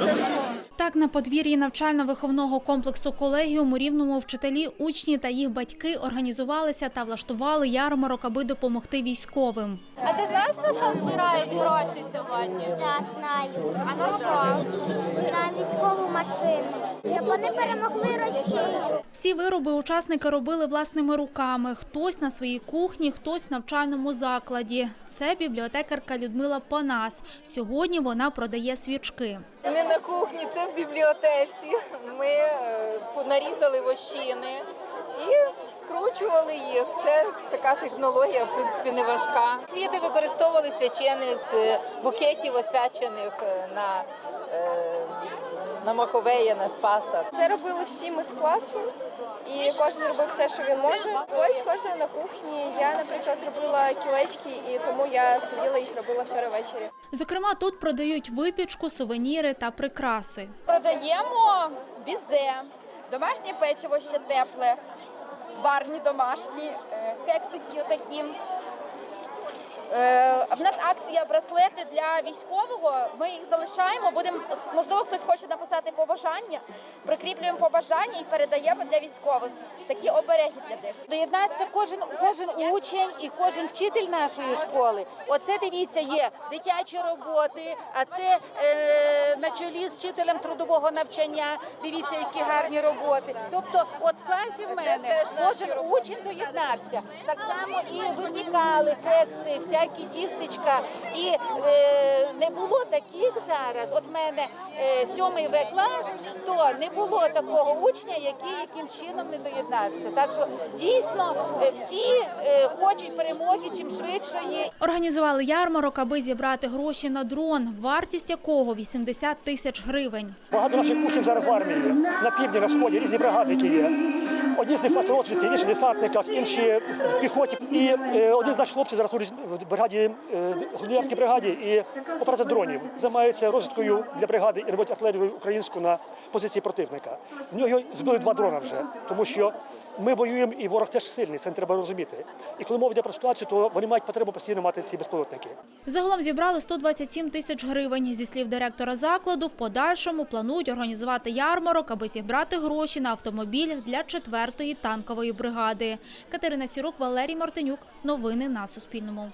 Thank you. Так, на подвір'ї навчально-виховного комплексу колегіум у Рівному вчителі, учні та їх батьки організувалися та влаштували ярмарок, аби допомогти військовим. А ти знаєш, на що збирають гроші сьогодні? Так, знаю. А на що? На військову машину. Щоб вони перемогли Росію. Всі вироби учасники робили власними руками. Хтось на своїй кухні, хтось в навчальному закладі. Це бібліотекарка Людмила Панас. Сьогодні вона продає свічки. Не на кухні, це в бібліотеці. Ми е, нарізали вощини і скручували їх. Це така технологія, в принципі, не важка. Квіти використовували свячені з букетів, освячених е, на, е, на Маковея, на Спаса. Це робили всі ми з класу, і кожен робив все, що він може. Ось кожен на кухні. Я, наприклад, робила кілечки, і тому я сиділа їх робила вчора ввечері. Зокрема, тут продають випічку, сувеніри та прикраси. Продаємо бізе, домашнє печиво ще тепле, барні домашні, е, кексики отакі. Е, В нас акція браслети для військового. Ми їх залишаємо. Будемо можливо, хтось хоче написати побажання. Прикріплюємо побажання і передаємо для військових. Такі обереги для них. Доєднався кожен кожен учень і кожен вчитель нашої школи. Оце дивіться, є дитячі роботи, а це е, чолі з вчителем трудового навчання. Дивіться, які гарні роботи. Тобто, от в класі в мене кожен учень доєднався. Так само і випікали кекси, всякі тістечка. І е, не було таких зараз. От в мене е, сьомий В клас, то не було такого учня, який якимсь чином не доєднався. Так що дійсно е, всі е, хочуть перемоги чим швидшої. Організували ярмарок, аби зібрати гроші на дрон, вартість якого 80 тисяч гривень. Багато наших учнів зараз в армії на півдні, на сході, різні бригади, які є. Одні з них факторотриці, інші в десантниках, інші в піхоті. І е, один з наших хлопців зараз служить в бригаді, е, Гундіярській бригаді і оператор дронів займається розвідкою для бригади і робить артилерію українську на позиції противника. В нього збили два дрона вже, тому що ми воюємо і ворог теж сильний, це треба розуміти. І коли мова йде про ситуацію, то вони мають потребу постійно мати ці безпілотники. Загалом зібрали 127 тисяч гривень. Зі слів директора закладу, в подальшому планують організувати ярмарок, аби зібрати гроші на автомобіль для 4-ї танкової бригади. Катерина Сірук, Валерій Мартинюк. Новини на Суспільному.